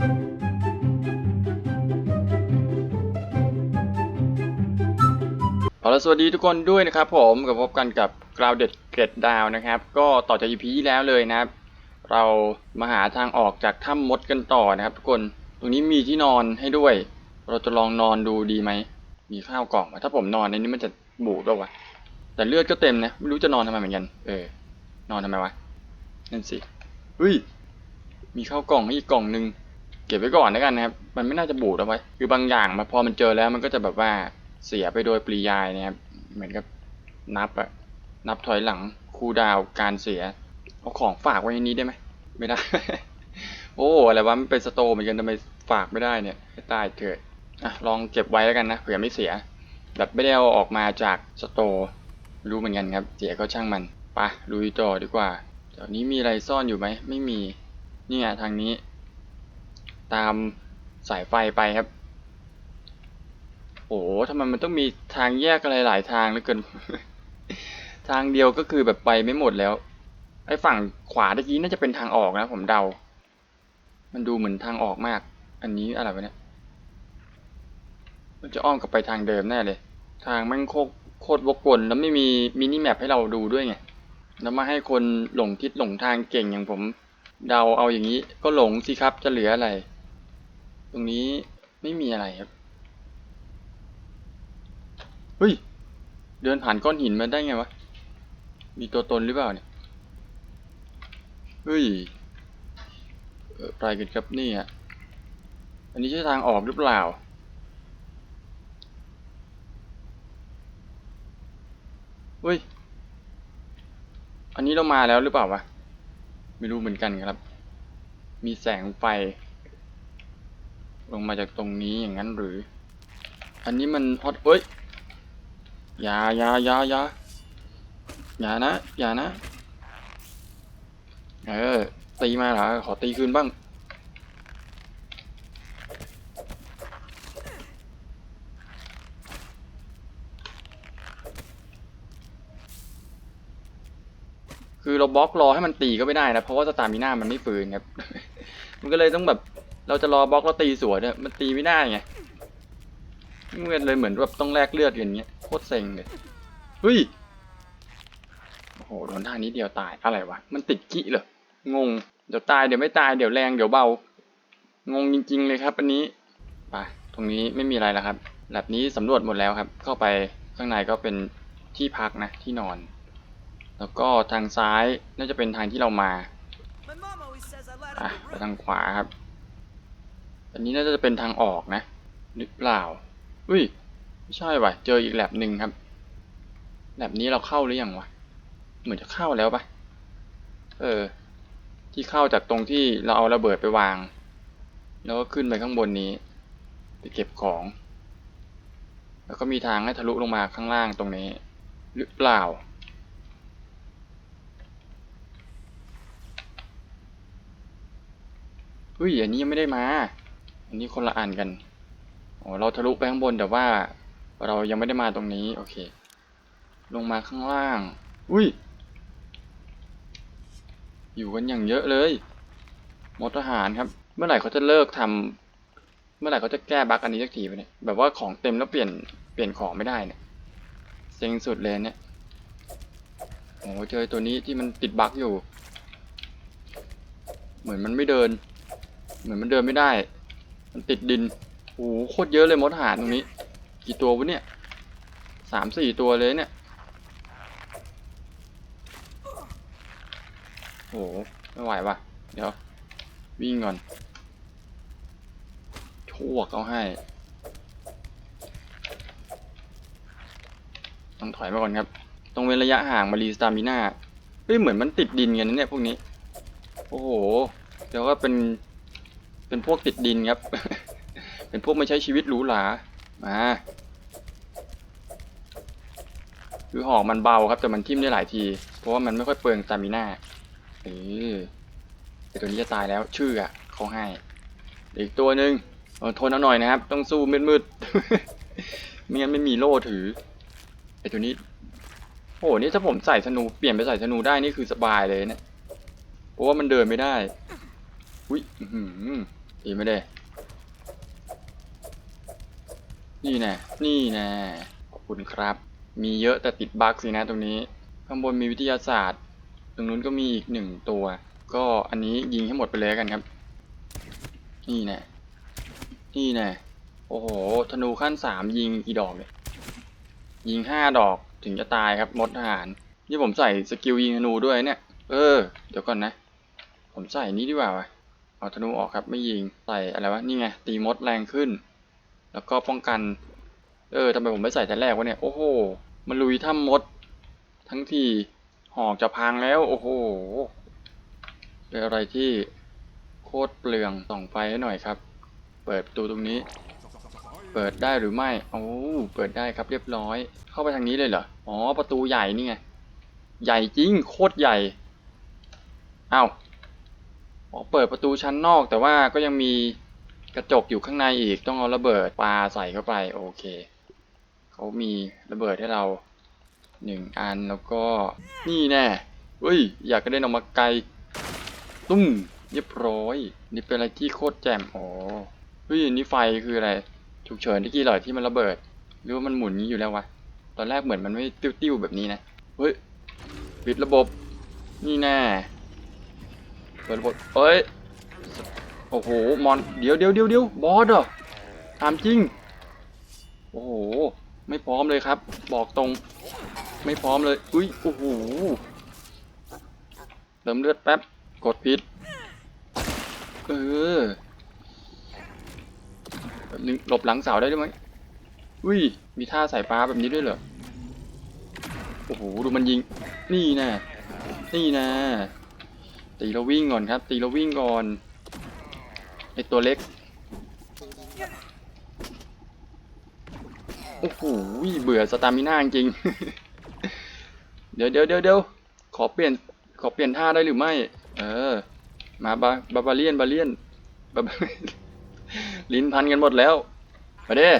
เอาละสวัสดีทุกคนด้วยนะครับผมกับพบกันกับ Grounded Get Down นะครับ ก็ต่อจาก EP ที่แล้วเลยนะครับ เรามาหาทางออกจากถ้ำมดกันต่อนะครับ ทุกคนตรงนี้มีที่นอนให้ด้วย เราจะลองนอนดูดีไหม มีข้าวกล่องถ้าผมนอนในนี้มันจะบูดป่าวะแต่เลือดก็เต็มนะไม่รู้จะนอนทำไมเหมือนกัน เออ นอนทำไมวะนั่นสิเฮ้ยมีข้าวกล่องให้อีกกล่องหนึ่ง เก็บไว้ก่อนแล้วกันนะครับ มันไม่น่าจะบูดเอาไว้ คือบางอย่างมาพอมันเจอแล้วมันก็จะแบบว่าเสียไปโดยปริยายนะครับ เหมือนกับนับอะนับถอยหลังคูดาวการเสีย เอาของฝากไว้ในนี้ได้ไหม ไม่ได้ โอ้ อะไรวะ มันเป็นสโตร์เหมือนกันทำไมฝากไม่ได้เนี่ยให้ตายเถิดอะลองเก็บไว้แล้วกันนะ เผื่อไม่เสีย แบบไม่ได้เอาออกมาจากสโตรู้เหมือนกันครับ เสียก็ช่างมันปะลุยต่อดีกว่าแถวนี้มีอะไรซ่อนอยู่ไหม ไม่มี นี่ยทางนี้ ตามสายไฟไปครับ โอ้โหทำไมมันต้องมีทางแยกอะไรหลายทางเหลือเกิน ทางเดียวก็คือแบบไปไม่หมดแล้ว ไอ้ฝั่งขวาตะกี้น่าจะเป็นทางออกนะผมเดา มันดูเหมือนทางออกมาก อันนี้อะไรวะเนี่ย มันจะอ้อมกลับไปทางเดิมแน่เลย ทางแมันโคตรโคตรวกวนแล้วไม่มีมินิแมปให้เราดูด้วยไง แล้วมาให้คนหลงทิศหลงทางเก่งอย่างผม เดาเอาอย่างนี้ก็หลงสิครับจะเหลืออะไร ตรงนี้ไม่มีอะไรครับ เฮ้ย เดินผ่านก้อนหินมาได้ไงวะ มีตัวตนหรือเปล่าเนี่ย เฮ้ยอะไรกันครับนี่ยอันนี้ใช่ทางออกหรือเปล่า เฮ้ย อันนี้เรามาแล้วหรือเปล่าวะ ไม่รู้เหมือนกันครับ มีแสงไฟ ลงมาจากตรงนี้อย่างนั้นหรือ อันนี้มันฮอตเอ้ยอย่าอย่าอย่าอย่าอย่านะอย่านะ เออ ตีมาเหรอขอตีคืนบ้าง คือเราบล็อกรอให้มันตีก็ไม่ได้นะ เพราะว่าสตามิน่ามันไม่ฟื้นครับ มันก็เลยต้องแบบ เราจะรอบล็อกแล้วตีสวนเนี่ยมันตีไม่ได้ไงมันเลยเหมือนแบบต้องแลกเลือดอย่างเงี้ยโคตรเซ็งเลยเฮ้ยโอ้โหโดนท่านี้เดียวตายอะไรวะมันติดกี้เหรองงเดี๋ยวตายเดี๋ยวไม่ตายเดี๋ยวแรงเดี๋ยวเบางงจริง ๆ เลยครับอันนี้ไปตรงนี้ไม่มีอะไรแล้วครับแลบนี้สำรวจหมดแล้วครับ เข้าไปข้างในก็เป็นที่พักนะที่นอน แล้วก็ทางซ้ายน่าจะเป็นทางที่เรามาอะไปทางขวาครับ อันนี้น่าจะเป็นทางออกนะหรือเปล่า อุ้ย ไม่ใช่ว่ะ เจออีกแลบหนึ่งครับแลบนี้เราเข้าหรือยังวะ เหมือนจะเข้าแล้วปะเออ ที่เข้าจากตรงที่เราเอาระเบิดไปวาง แล้วก็ขึ้นไปข้างบนนี้ ไปเก็บของ แล้วก็มีทางให้ทะลุลงมาข้างล่างตรงนี้ หรือเปล่าเฮ้ย อันนี้ยังไม่ได้มา อันนี้คนละอันกันอ๋อเราทะลุไปข้างบนแต่ว่า เรายังไม่ได้มาตรงนี้ โอเค ลงมาข้างล่าง อุ้ย อยู่กันอย่างเยอะเลยมดทหารครับ เมื่อไหร่เขาจะเลิกทำเมื่อไหร่เขาจะแก้บั๊กอันนี้สักทีไปเนี่ยแบบว่าของเต็มแล้วเปลี่ยนเปลี่ยนของไม่ได้เนี่ยเซ็งสุดเลยเนี่ยโอ้โหเจอตัวนี้ที่มันติดบั๊กอยู่ เหมือนมันไม่เดิน เหมือนมันเดินไม่ได้ มันติดดินโอ้โหโคตรเยอะเลยมดหาตรงนี้ กี่ตัววะเนี่ยสามสี่ตัวเลยเนี่ยโอ้โหไม่ไหวว่ะ เดี๋ยว วิ่งก่อนชั่วเอาให้ ต้องถอยมาก่อนครับต้องเว้นระยะห่างมารีสตามิน่าเฮ้ยเหมือนมันติดดินกันนะเนี่ยพวกนี้ โอ้โห เดี๋ยวก็เป็น เป็นพวกติดดินครับ เป็นพวกไม่ใช้ชีวิตหรูหรามาคือหอกมันเบาครับแต่มันทิ่มได้หลายที เพราะว่ามันไม่ค่อยเปลืองตามิน่าเออแต่ตัวนี้จะตายแล้วชื่ออะเขาให้อีกตัวหนึ่งทนเอาหน่อยนะครับ ต้องสู้มืดๆไม่งั้นไม่มีโล่ถือไอตัวนี้โอ้โหนี่ถ้าผมใส่ธนูเปลี่ยนไปใส่ธนูได้นี่คือสบายเลยเนี่ยเพราะว่ามันเดินไม่ได้อุ้ยอื้ อีไม่ได้ นี่แน่นี่แน่ขอบคุณครับ มีเยอะแต่ติดบั๊กสินะตรงนี้ ข้างบนมีวิทยาศาสตร์ ตรงนู้นก็มีอีกหนึ่งตัว ก็อันนี้ยิงให้หมดไปเลยกันครับ นี่แน่นี่แน่โอ้โห ธนูขั้นสามยิงกี่ดอกเนี่ย ยิงห้าดอกถึงจะตายครับมดทหาร นี่ผมใส่สกิลยิงธนูด้วยเนี่ย เออ เดี๋ยวก่อนนะ ผมใส่นี้ดีกว่าวะ เอาธนูออกครับไม่ยิงใส่อะไรวะนี่ไงตีมดแรงขึ้น แล้วก็ป้องกัน เออทำไมผมไม่ใส่แต่แรกวะเนี่ยโอ้โหมันลุยถ้ำมด ทั้งทีหอกจะพังแล้ว โอ้โหเป็นอะไรที่โคตรเปลืองส่องไฟให้หน่อยครับ เปิดประตูตรงนี้ เปิดได้หรือไม่โอ้เปิดได้ครับเรียบร้อย เข้าไปทางนี้เลยเหรออ๋อประตูใหญ่นี่ไงใหญ่จริงโคตรใหญ่เอ้า อ๋อเปิดประตูชั้นนอกแต่ว่าก็ยังมีกระจกอยู่ข้างในอีกต้องเอาระเบิดปาใส่เข้าไปโอเคเขามีระเบิดให้เราหนึ่งอันแล้วก็นี่แน่เฮ้ย อยากกระเด็นออกมาไกล ตุ้มเรียบร้อย นี่เป็นอะไรที่โคตรแจ่มอ๋อเฮ้ยนี่ไฟคืออะไรฉุกเฉินที่กี่หลอที่มันระเบิด หรือว่ามันหมุนนี้อยู่แล้ววะตอนแรกเหมือนมันไม่ติ้วๆแบบนี้นะเฮ้ยปิดระบบ นี่แน่ เปิดบบเอ้ย โอ้โห มอน เดี๋ยวเดี๋ยวเดี๋ยวเดี๋ยวบอสเหรอถามจริง โอ้โห ไม่พร้อมเลยครับ บอกตรง ไม่พร้อมเลย อุ้ย โอ้โหเติมเลือดแป๊บ กดผิดเออแบบนึงหลบหลังเสาได้ด้วยไหมอุ้ย มีท่าสายฟ้าแบบนี้ด้วยเหรอ โอ้โห ดูมันยิง นี่นะนี่นะ ตีเราวิ่งก่อนครับ ตีเราวิ่งก่อนไอตัวเล็กโอ้โหเบื่อสตามิน่าจริงเดี๋ยวเดี๋ยวเดี๋ยวเดี๋ยวขอเปลี่ยนขอเปลี่ยนท่าได้หรือไม่ เออ มาบาบาบาเลียนบาเลียนบาลิ้นพันกันหมดแล้วมาเด้อ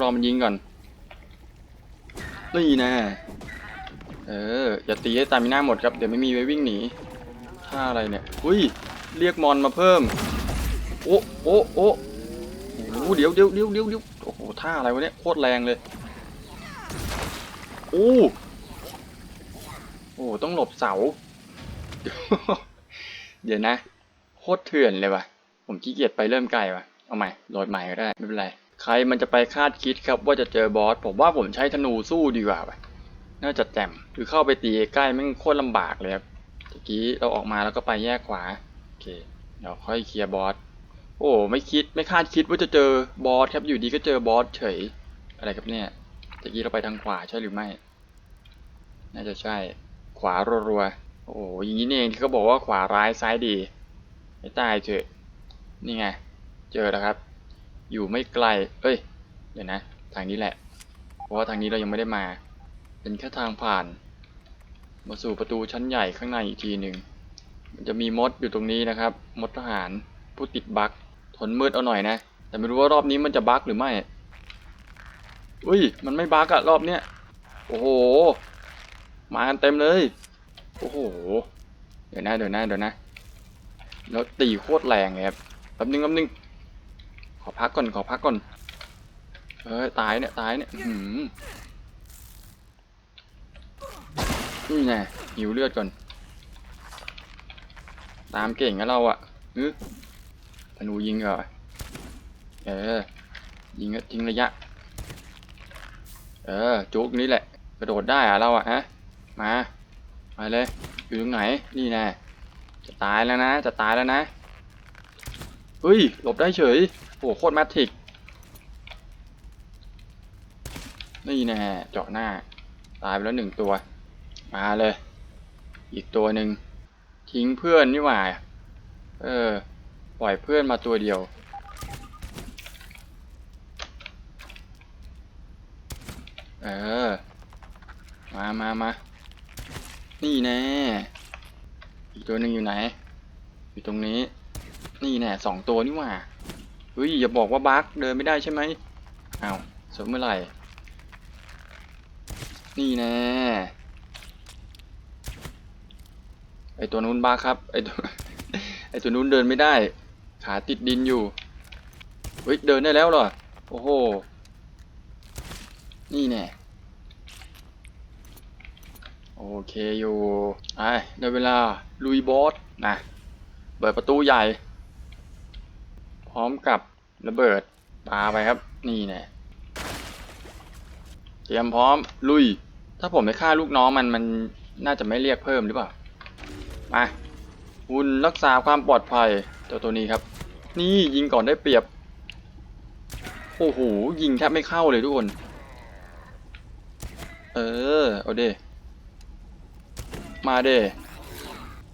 รอมันยิงก่อนนี่นะ ออ อย่าตีให้ตามิน่าหมดครับ เดี๋ยวไม่มีไว้วิ่งหนีท่าอะไรเนี่ย อุ้ย เรียกมอนมาเพิ่ม โอ้โอ้โอ้โอ้เดี๋ยวเดี๋ยวเดี๋ยวเดี๋ยวเดี๋ยวโอ้โห ท่าอะไรวะเนี่ย โคตรแรงเลย โอ้ โอ้ ต้องหลบเสา เดี๋ยวนะ โคตรเถื่อนเลยว่ะ ผมขี้เกียจไปเริ่มไกลว่ะ เอาใหม่ โหลดใหม่ก็ได้ ไม่เป็นไร ใครมันจะไปคาดคิดครับว่าจะเจอบอส ผมว่าผมใช้ธนูสู้ดีกว่าว่ะ น่าจะแจ่มคือเข้าไปตีใกล้แม่งโคตรลำบากเลยครับตะกี้เราออกมาแล้วก็ไปแยกขวาโอเคเดี๋ยวค่อยเคลียร์บอสโอ้ไม่คิดไม่คาดคิดว่าจะเจอบอสครับอยู่ดีก็เจอบอสเฉยอะไรครับเนี่ยตะกี้เราไปทางขวาใช่หรือไม่ น่าจะใช่ขวารัวๆโอ้อย่างนี้นี่เองที่เขาบอกว่าขวาร้ายซ้ายดี ไม่ตายเถอะนี่ไง เจอแล้วครับ อยู่ไม่ไกล เอ้ย เดี๋ยวนะ ทางนี้แหละ เพราะว่าทางนี้เรายังไม่ได้มา เป็นแค่ทางผ่าน มาสู่ประตูชั้นใหญ่ข้างในอีกทีหนึ่งมันจะมีมดอยู่ตรงนี้นะครับ มดทหารผู้ติดบั๊กทนมืดเอาหน่อยนะ แต่ไม่รู้ว่ารอบนี้มันจะบั๊กหรือไม่ อุ้ย มันไม่บั๊กอะรอบเนี้ย โอ้โห มากันเต็มเลย โอ้โห เดี๋ยวนะเดี๋ยวนะเดี๋ยวนะ แล้วตีโคตรแรงเลยครับแป๊บนึงแป๊บนึง ขอพักก่อนขอพักก่อน เอ้ยตายเนี่ยตายเนี่ยหืม นี่ไงหิวเลือดก่อน ตามเก่งนะเราอะฮึธนูยิงเหรอเออ ยิงก็ทิ้งระยะ เออจุกนี้แหละ กระโดดได้อะเราอะฮะ มา มาเลย อยู่ตรงไหน นี่แน่จะตายแล้วนะ จะตายแล้วนะ เฮ้ย หลบได้เฉยโอ้โหโคตรแมทริก นี่แน่เจาะหน้า ตายไปแล้วหนึ่งตัว มาเลย อีกตัวหนึ่งทิ้งเพื่อนนี่หว่า เออ ปล่อยเพื่อนมาตัวเดียว เออ มามามา นี่แน่ อีกตัวหนึ่งอยู่ไหน อยู่ตรงนี้ นี่แน่สองตัวนี่หว่า เฮ้ย อย่าบอกว่าบั๊กเดินไม่ได้ใช่ไหมอ้าวสมเมื่อไหร่ นี่แน่ ไอตัวนู้นบั๊กครับ ไอตัวไอตัวนู้นเดินไม่ได้ ขาติดดินอยู่เฮ้ยเดินได้แล้วเหรอ โอ้โห นี่แน่โอเคอยู่ไอ้ได้เวลาลุยบอสนะเปิดประตูใหญ่ พร้อมกับระเบิดปาไปครับ นี่แน่เตรียมพร้อมลุย ถ้าผมไม่ฆ่าลูกน้องมันมันน่าจะไม่เรียกเพิ่มหรือเปล่า มาหุ่นรักษาความปลอดภัยเจ้าตัวนี้ครับ นี่ยิงก่อนได้เปรียบ โอ้โหยิงแทบไม่เข้าเลยทุกคน เออเอาเดมาเด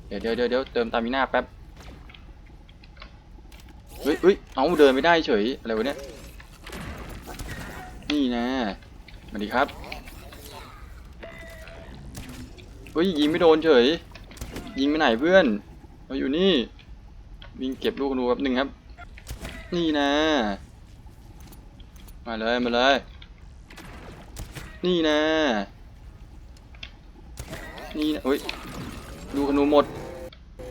เดี๋ยวเดี๋ยวเดี๋ยวเติมตามิน่าแป๊บเฮ้ยเฮ้ยเอาเดินไม่ได้เฉยอะไรวะเนี่ยนี่นะสวัสดีครับเฮ้ยยิงไม่โดนเฉย ยิงไปไหนเพื่อน เราอยู่นี่ วิ่งเก็บลูกนูแป๊บหนึ่งครับ นี่นะ มาเลยมาเลย นี่นะ นี่นะเฮ้ยดูขนูหมด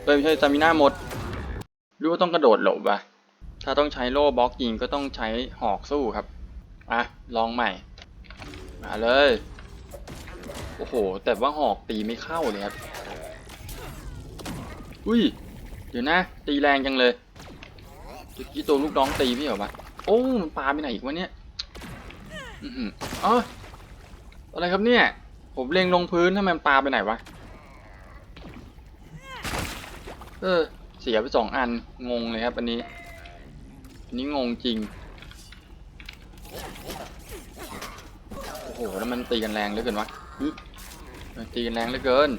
เอ้ยไม่ใช่สามิน่าหมดรู้ว่าต้องกระโดดหลบอะถ้าต้องใช้โล่บล็อกยิงก็ต้องใช้หอกสู้ครับ อะ ลองใหม่ มาเลย โอ้โห แต่ว่าหอกตีไม่เข้าเลยครับ อุ้ย เดี๋ยวนะ ตีแรงจังเลยเมื่อกี้ตัวลูกน้องตีพี่เหรอวะโอ้มันปาไปไหนอีกวะเนี่ยอืออ๋ออะไรครับเนี่ย ผมเล็งลงพื้นถ้ามันปาไปไหนวะ เออ เสียไปสองอัน งงเลยครับอันนี้ อันนี้งงจริง โอ้โห แล้วมันตีกันแรงเหลือเกินวะมันตีกันแรงเหลือเกิน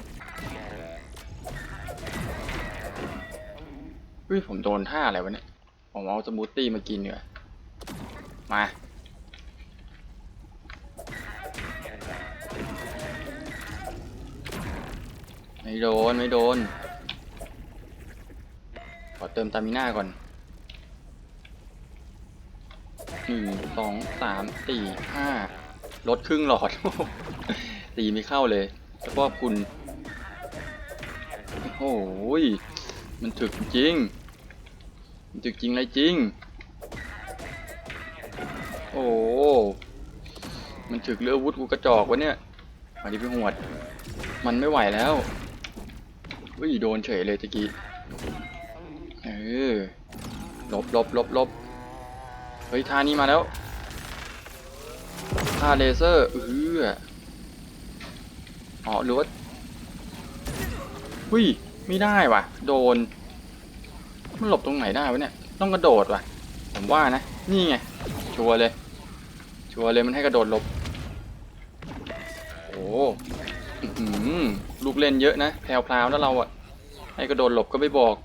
เฮ้ยผมโดนท่าอะไรวะเนี่ย ผมเอาสมูทตี้มากินเหรอมา ไม่โดน ไม่โดน ขอเติมตามิน่าก่อนหนึ่งสองสามสี่ห้าลดครึ่งหลอดตีไม่เข้าเลยเฉพาะคุณ โอ้โหยมันถึกจริง มันถึกจริงไรจริง โอ้มันถึกเรืออาวุธกูกระจอกวะเนี่ยมาดิไปหวด มันไม่ไหวแล้วอุ้ยโดนเฉยเลยตะกี้ เออลบลบลบลบเฮ้ยท่านี้มาแล้วท่าเลเซอร์เอออ๋อหรือว่าหุ้ย ไม่ได้ว่ะ โดน มันหลบตรงไหนได้วะเนี่ย ต้องกระโดดว่ะ ผมว่านะ นี่ไง ชัวร์เลย ชัวร์เลยมันให้กระโดดหลบ โอ้ลูกเล่นเยอะนะแพรวๆนะเราอะให้กระโดดหลบก็ไม่บอก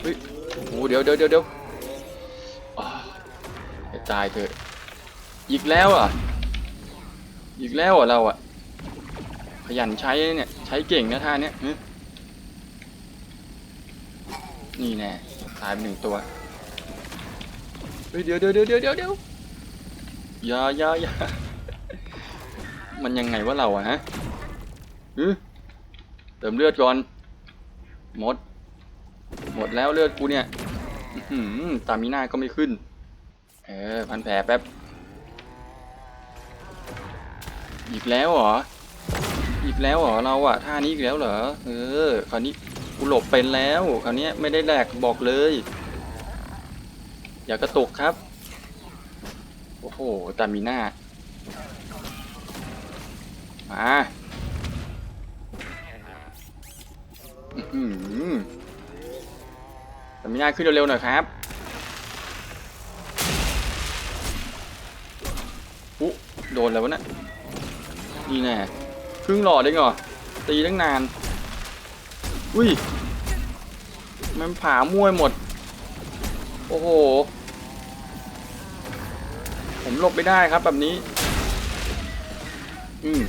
เฮ้ยโอ้เดี๋ยวเดี๋ยวเดี๋ยวเดี๋ยวตายเถอะ อีกแล้วอะ อีกแล้วอะเราอะ ขยันใช้เนี่ย ใช้เก่งนะท่าเนี้ย นี่แน่ตายไปหนึ่งตัวเฮ้ยเดี๋ยวเดี๋ยวเดี๋ยวเดี๋ยวเดี๋ยวเดี๋ยวอย่าอย่าอย่ามันยังไงวะเราอะฮะฮึเติมเลือดก่อน หมด หมดแล้วเลือดกูเนี่ยอื้อหือตามิน่าก็ไม่ขึ้น เออ พันแผลแป๊บ อีกแล้วเหรอ อีกแล้วเหรอ เราอะท่านี้อีกแล้วเหรอ เออ คราวนี้ กูหลบเป็นแล้วคราวนี้ไม่ได้แหลกบอกเลย อย่ากระตุกครับ โอ้โหตามิน่ามาอื้อหือตามิน่าขึ้นเร็วๆหน่อยครับอุ๊โดนแล้ววะเนะนี่แน่ครึ่งหลอดเองเหรอตีตั้งนาน อุ้ย มันผามวยหมด โอ้โห ผมหลบไม่ได้ครับแบบนี้ อืม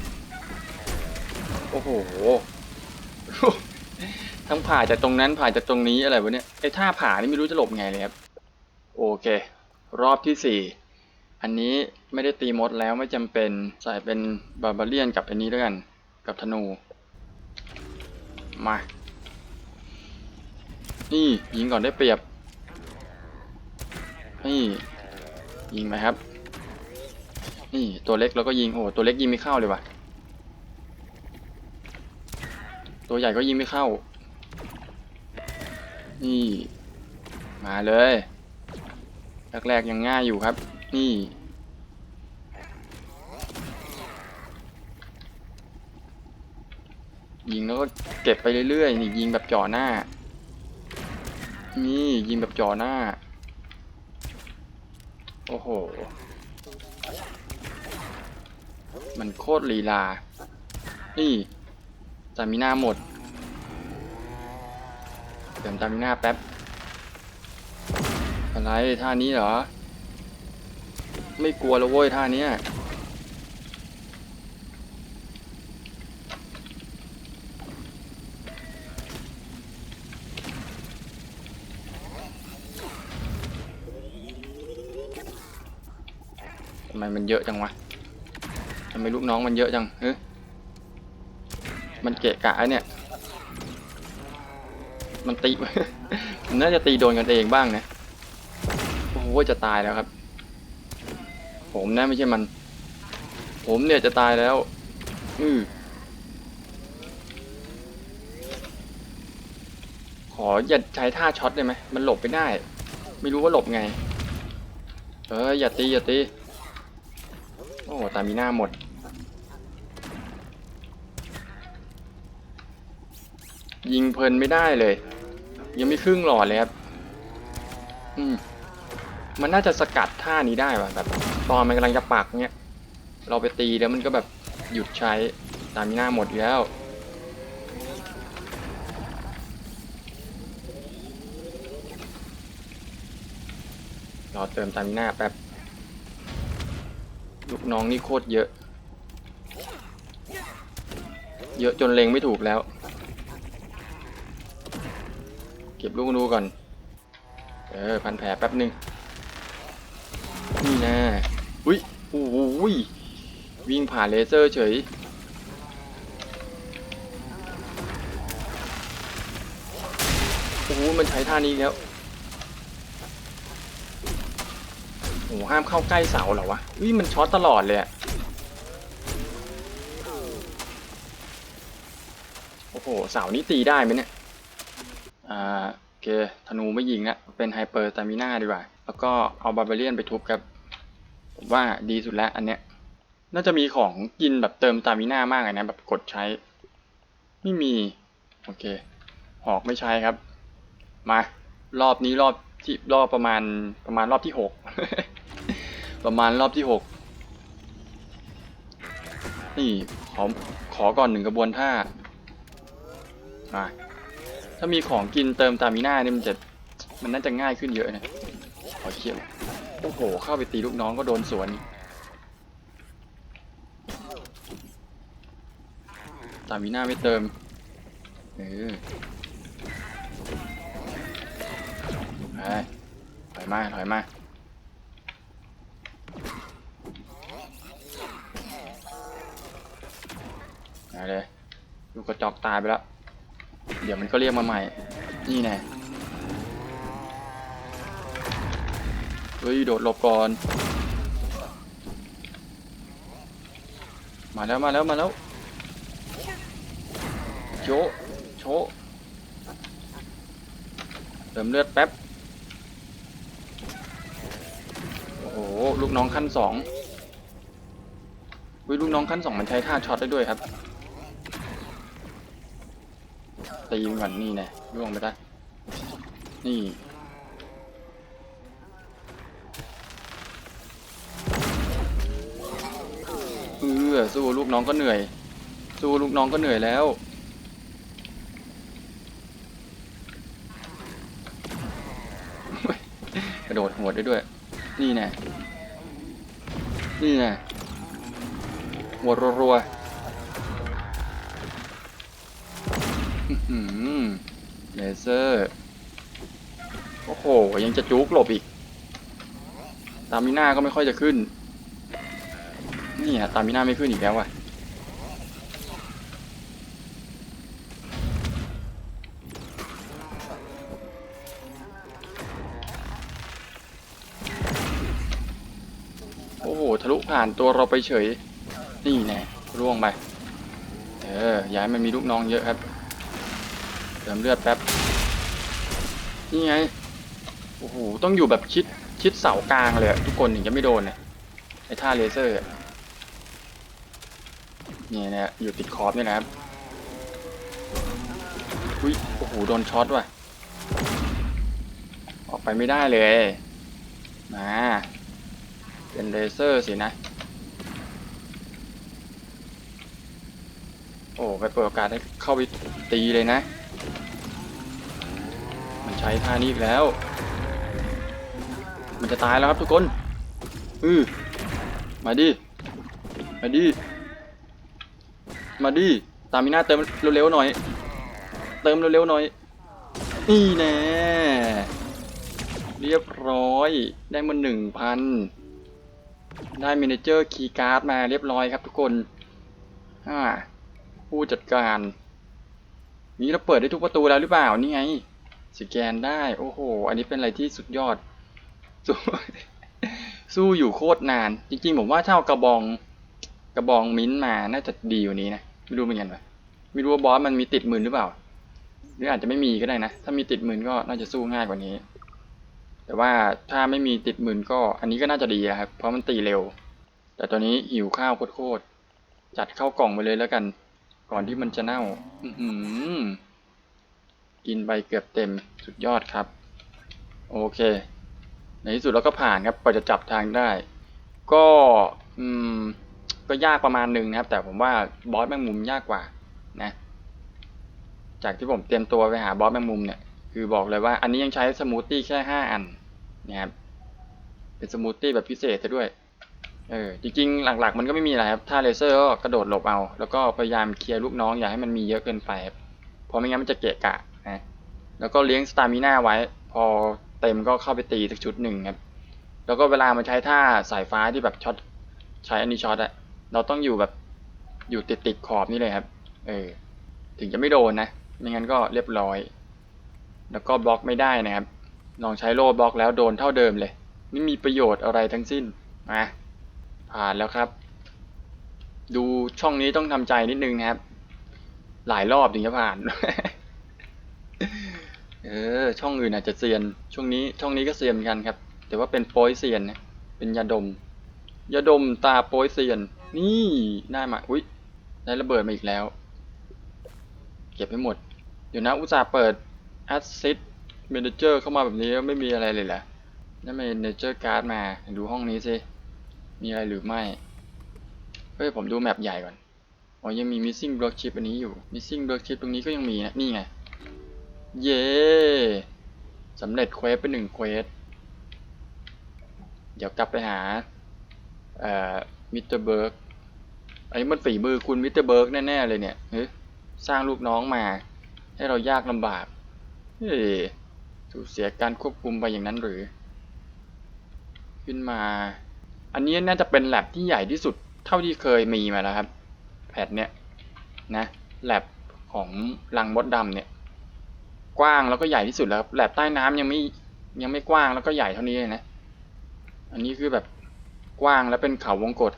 โอ้โห ทั้งผ่าจากตรงนั้นผ่าจากตรงนี้อะไรวะเนี่ยไอ้ท่าผ่านี่ไม่รู้จะหลบไงเลยครับ โอเค รอบที่สี่อันนี้ไม่ได้ตีมดแล้วไม่จำเป็นใส่เป็นบาบาเลียนกับอันนี้ด้วยกัน กับธนู มา นี่ยิงก่อนได้เปรียบ นี่ ยิงไหมครับ นี่ตัวเล็กแล้วก็ยิงโอ้ตัวเล็กยิงไม่เข้าเลยว่ะ ตัวใหญ่ก็ยิงไม่เข้า นี่ มาเลยแรกๆยังง่ายอยู่ครับ นี่ยิงแล้วก็เก็บไปเรื่อยๆนี่ยิงแบบจ่อหน้า นี่ยิงแบบจ่อหน้า โอ้โห มันโคตรลีลา นี่จามิน่าหมดเติมจามิน่าแป๊บ อะไรท่านี้เหรอ ไม่กลัวแล้วเว้ยท่านี้ มมันเยอะจังวะทำไมลูกน้องมันเยอะจังเฮ้ยมันเกะกะเนี่ย มันตี มันน่าจะตีโดนกันเองบ้างนะ โอ้โหจะตายแล้วครับ ผมนะไม่ใช่มัน ผมเนี่ยจะตายแล้ว อือขออย่าใช้ท่าช็อตได้ไหม มันหลบไม่ได้ ไม่รู้ว่าหลบไง เอออย่าตีอย่าตี โอ้ตามีหน้าหมด ยิงเพลินไม่ได้เลย ยังไม่ครึ่งหลอดเลยครับอืมมันน่าจะสกัดท่านี้ได้ว่ะแบบ ตอนมันกำลังจะปักเนี้ยเราไปตีแล้วมันก็แบบหยุดใช้ตามีหน้าหมดอยู่แล้วรอเติมตามิน่าแป๊บ น้องนี่โคตรเยอะ เยอะจนเล็งไม่ถูกแล้ว เก็บลูกนูก่อน เออ พันแผลแป๊บหนึ่งนี่นะอุ้ยโอ้โหยวิ่งผ่านเลเซอร์เฉย โอ้โหมันใช้ท่านี้แล้ว โอ้โหห้ามเข้าใกล้เสาเหรอวะอุ้ยมันช็อตตลอดเลยอะโอ้โหเสานี้ตีได้ไหมเนี่ย อ่าโอเคธนูไม่ยิงละเป็นไฮเปอร์ตามิน่าดีกว่า แล้วก็เอาบาร์เบเรียนไปทุบครับ ผมว่าดีสุดแล้วอันเนี้ย น่าจะมีของกินแบบเติมตามิน่ามากเลยนะ แบบกดใช้ ไม่มี โอเค หอกไม่ใช้ครับ มารอบนี้รอบที่รอบประมาณประมาณรอบที่หก ประมาณรอบที่หกนี่ขอขอก่อนหนึ่งกระบวนท่ามาถ้ามีของกินเติมตามิน่าเนี่ยมันจะมันน่าจะง่ายขึ้นเยอะนะขอเขียวโอ้โห เข้าไปตีลูกน้องก็โดนสวน ตามิน่าไม่เติม เออไปถอยมาถอยมา เอาเลยลูกกระจอกตายไปแล้ว เดี๋ยวมันก็เรียกมาใหม่ นี่แน่เฮ้ย โดดหลบก่อน มาแล้วมาแล้วมาแล้ว โชโชเติมเลือดแป๊บ โอ้โห ลูกน้องขั้นสองวิลูกน้องขั้นสองมันใช้ท่าช็อตได้ด้วยครับ ตีมก่อนนี่แน่ล่วงไปได้นี่เออสู้ลูกน้องก็เหนื่อย สู้ลูกน้องก็เหนื่อยแล้วกระโดดหัวได้ด้วย นี่แน่นี่แน่หัวรัวๆ เลเซอร์ โอ้โห ยังจะจุกหลบอีก ตามิน่าก็ไม่ค่อยจะขึ้น นี่ฮะตามิน่าไม่ขึ้นอีกแล้วว่ะ โอ้โห ทะลุผ่านตัวเราไปเฉย นี่แน่ร่วงไป เออ ย้ายมันมีลูกน้องเยอะครับ เติมเลือดแป๊บ นี่ไง โอ้โห ต้องอยู่แบบชิดชิดเสากลางเลยทุกคนถึงจะไม่โดนเนี่ยไอ้ท่าเลเซอร์อะนี่นะอยู่ติดขอบเนี่ยนะครับอุ้ยโอ้โห โดนช็อตว่ะ ออกไปไม่ได้เลย มา เป็นเลเซอร์สินะ โอ้ไปเปิดโอกาสให้เข้าไปตีเลยนะ มันใช้ท่านี้อีกแล้ว มันจะตายแล้วครับทุกคน อือมาดิ มาดิ มาดิ ตามิน่าเติมเร็วๆหน่อย เติมเร็วๆหน่อย นี่แน่เรียบร้อย ได้มาหนึ่งพัน ได้เมนเจอร์คีย์การ์ดมาเรียบร้อยครับทุกคนอ่า ผู้จัดการ นี้เราเปิดได้ทุกประตูแล้วหรือเปล่านี่ไง สแกนได้ โอ้โห อันนี้เป็นอะไรที่สุดยอด สู้สู้อยู่โคตรนาน จริงๆ ผมว่าถ้าเอากระบอง กระบองมิ้นท์มาน่าจะดีกว่านี้นะ ไม่รู้เหมือนกันวะไม่รู้ว่าบอสมันมีติดมือหรือเปล่า หรืออาจจะไม่มีก็ได้นะ ถ้ามีติดมือก็น่าจะสู้ง่ายกว่านี้ แต่ว่าถ้าไม่มีติดมือก็ อันนี้ก็น่าจะดีนะครับ เพราะมันตีเร็ว แต่ตอนนี้หิวข้าวโคตรจัดเข้ากล่องไปเลยแล้วกัน ก่อนที่มันจะเน่า อือหือกินไปเกือบเต็มสุดยอดครับ โอเค ในที่สุดเราก็ผ่านครับกว่าจะจับทางได้ ก็อืมก็ยากประมาณหนึ่งนะครับ แต่ผมว่าบอสแมงมุมยากกว่านะ จากที่ผมเตรียมตัวไปหาบอสแมงมุมเนี่ยคือบอกเลยว่าอันนี้ยังใช้สมูทตี้แค่ห้าอันนะครับเป็นสมูทตี้แบบพิเศษซะด้วย เออจริงๆ หลักๆ มันก็ไม่มีอะไรครับ ถ้าเลเซอร์ก็กระโดดหลบเอา แล้วก็พยายามเคลียร์ลูกน้องอย่าให้มันมีเยอะเกินไปครับเพราะไม่งั้นมันจะเกะกะนะแล้วก็เลี้ยงสตามิน่าไว้ พอเต็มก็เข้าไปตีสักชุดหนึ่งครับ แล้วก็เวลามันใช้ท่าสายฟ้าที่แบบช็อตใช้อันนี้ช็อตอะเราต้องอยู่แบบอยู่ติดติดๆขอบนี่เลยครับ เออ ถึงจะไม่โดนนะ ไม่งั้นก็เรียบร้อย แล้วก็บล็อกไม่ได้นะครับ ลองใช้โล่บล็อกแล้วโดนเท่าเดิมเลย ไม่มีประโยชน์อะไรทั้งสิ้นมา ผ่านแล้วครับ ดูช่องนี้ต้องทำใจนิดนึงนะครับ หลายรอบถึงจะผ่าน เออ ช่องอื่นอาจจะเซียน ช่วงนี้ช่องนี้ก็เซียนเหมือนกันครับ แต่ว่าเป็นโป้ยเซียนนะ เป็นยาดม ยาดมตาโป้ยเซียน นี่ได้มา อุ๊ยได้ระเบิดมาอีกแล้ว เก็บให้หมด เดี๋ยวนะ อุตส่าห์เปิด Asset Manager เข้ามาแบบนี้ไม่มีอะไรเลยเหรอนั่น Manager Card มา ดูห้องนี้สิ มีอะไรหรือไม่ เฮ้ย ผมดูแมปใหญ่ก่อน อ๋อ ยังมี Missing Block Chip อันนี้อยู่ Missing Block Chip ตรงนี้ก็ยังมีนะ นี่ไง เย้สำเร็จเควสไปหนึ่งเควส เดี๋ยวกลับไปหา เอ่อ มิสเตอร์เบิร์กอันนี้มันฝีมือคุณมิสเตอร์เบิร์กแน่ ๆ เลยเนี่ยเฮ้ยสร้างลูกน้องมา ให้เรายากลำบาก เฮ้ยสูญเสียการควบคุมไปอย่างนั้นหรือ ขึ้นมา อันนี้น่าจะเป็นแลบที่ใหญ่ที่สุดเท่าที่เคยมีมาแล้วครับ แพทเนี้ยนะแลบของรังมดดำเนี่ย กว้างแล้วก็ใหญ่ที่สุดแล้วครับแลบใต้น้ำยังไม่ยังไม่กว้างแล้วก็ใหญ่เท่านี้เลยนะ อันนี้คือแบบกว้างแล้วเป็นเขาวงกต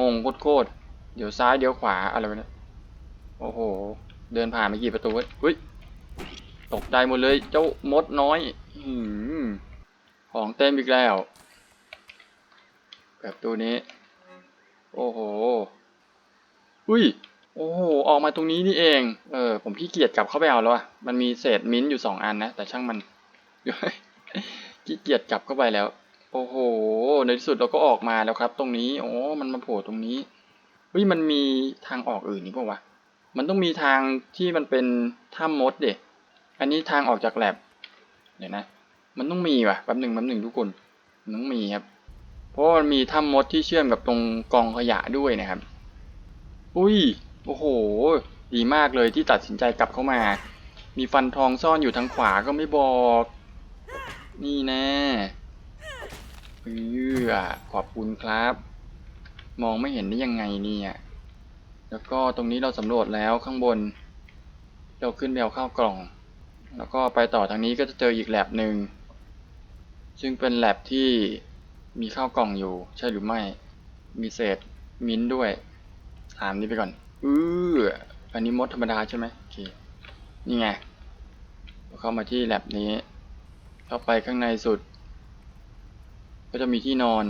งงโคตรเดี๋ยวซ้ายเดี๋ยวขวาอะไรวะเนี่ยโอ้โห เดินผ่านไปกี่ประตูเว้ยเฮ้ยตกใจหมดเลยเจ้ามดน้อย อืของเต็มอีกแล้ว แบบตัวนี้ โอ้โห อุ้ย โอ้โห ออกมาตรงนี้นี่เอง เออ ผมขี้เกียจกลับเข้าไปเอาแล้วอะมันมีเศษมิ้นท์อยู่สองอันนะ แต่ช่างมัน ขี้เกียจกลับเข้าไปแล้ว โอ้โห ในที่สุดเราก็ออกมาแล้วครับ ตรงนี้ โอ้ มันมาโผล่ตรงนี้เฮ้ย มันมีทางออกอื่นนี่ป่าวะ มันต้องมีทางที่มันเป็นถ้ำมดเด็อันนี้ทางออกจากแลบ เดี๋ยวนะ มันต้องมีว่ะ แป๊บหนึ่งแป๊บหนึ่งทุกคน มันต้องมีครับ เพราะมันมีถ้ำมดที่เชื่อมกับตรงกองขยะด้วยนะครับ อุ้ย โอ้โห ดีมากเลยที่ตัดสินใจกลับเข้ามา มีฟันทองซ่อนอยู่ทางขวาก็ไม่บอก นี่แน่เอื้อขอบคุณครับ มองไม่เห็นได้ยังไงเนี่ย แล้วก็ตรงนี้เราสำรวจแล้วข้างบน เราขึ้นไปเข้าวกล่อง แล้วก็ไปต่อทางนี้ก็จะเจออีกแลบหนึ่ง ซึ่งเป็นแลบที่ มีข้าวกล่องอยู่ ใช่หรือไม่ มีเศษมิ้นด้วย ถามนี้ไปก่อน อืออันนี้มดธรรมดาใช่ไหมโอเค นี่ไง เข้ามาที่แลบนี้ เข้าไปข้างในสุด ก็จะมีที่นอน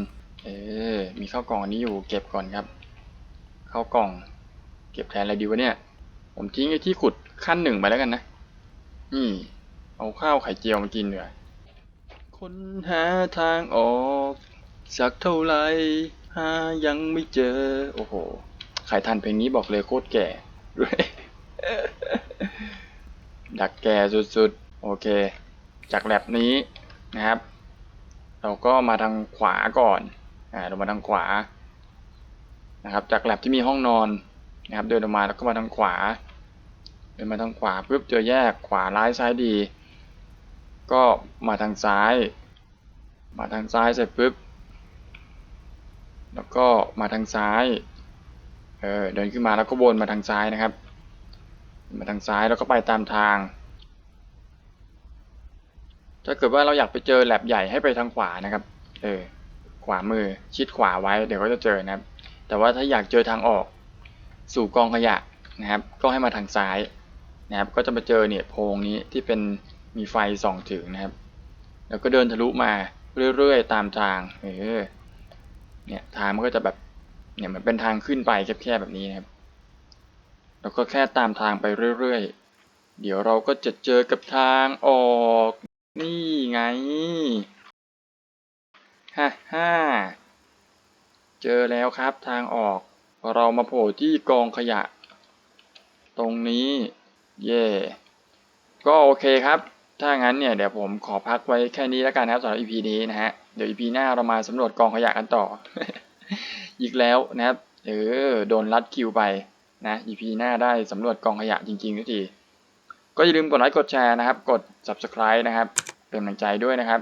เออ มีข้าวกล่องอันนี้อยู่ เก็บก่อนครับ ข้าวกล่อง เก็บแทนอะไรดีวะเนี่ย ผมทิ้งไอ้ที่ขุดขั้นหนึ่งไปแล้วกันนะ นี่ เอาข้าวไข่เจียวมากินเนีกว่ยคนหาทางออก สักเท่าไรหายังไม่เจอ โอ้โห ใครทันเพลงนี้บอกเลยโคตรแก่ด้วยดักแก่สุดๆ โอเค จากแลบนี้นะครับ เราก็มาทางขวาก่อน อ่าเรามาทางขวา นะครับ จากแลบที่มีห้องนอนนะครับ เดินออกมาแล้วก็มาทางขวา เดินมาทางขวาปุ๊บเจอแยกขวาร้ายซ้ายดี ก็มาทางซ้าย มาทางซ้ายเสร็จปุ๊บ แล้วก็มาทางซ้าย เออเดินขึ้นมาแล้วก็วนมาทางซ้ายนะครับ มาทางซ้ายแล้วก็ไปตามทาง ถ้าเกิดว่าเราอยากไปเจอแลบใหญ่ให้ไปทางขวานะครับ เออ ขวามือชิดขวาไว้เดี๋ยวก็จะเจอนะครับ แต่ว่าถ้าอยากเจอทางออกสู่กองขยะนะครับ ก็ให้มาทางซ้ายนะครับ ก็จะมาเจอเนี่ยโพรงนี้ที่เป็นมีไฟส่องถึงนะครับ แล้วก็เดินทะลุมาเรื่อยๆ ตามทาง เออ เนี่ยทางมันก็จะแบบเนี่ยมันเป็นทางขึ้นไปแคบๆแบบนี้นะครับ แล้วก็แค่ตามทางไปเรื่อยๆ เดี๋ยวเราก็จะเจอกับทางออกนี่ไงฮ่าฮ่าเจอแล้วครับทางออกเรามาโผล่ที่กองขยะ ตรงนี้เย่ก็โอเคครับ ถ้างั้นเนี่ยเดี๋ยวผมขอพักไว้แค่นี้แล้วกันนะครับสำหรับ EP นี้นะฮะ เดี๋ยว EP หน้าเรามาสำรวจกองขยะกันต่อ อีกแล้วนะครับ เออ โดนรัดคิวไปนะ EP หน้าได้สำรวจกองขยะจริงๆทุกที ก็อย่าลืมกดไลค์กดแชร์นะครับ กด subscribe นะครับ เป็นกำลังใจด้วยนะครับ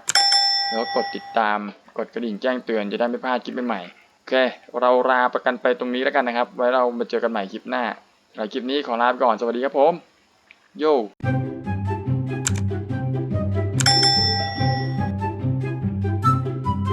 แล้วกดติดตาม กดกระดิ่งแจ้งเตือนจะได้ไม่พลาดคลิปใหม่ๆโอเค เราลาประกันไปตรงนี้แล้วกันนะครับ ไว้เรามาเจอกันใหม่คลิปหน้าหรับคลิปนี้ขอลาไปก่อน สวัสดีครับผม โย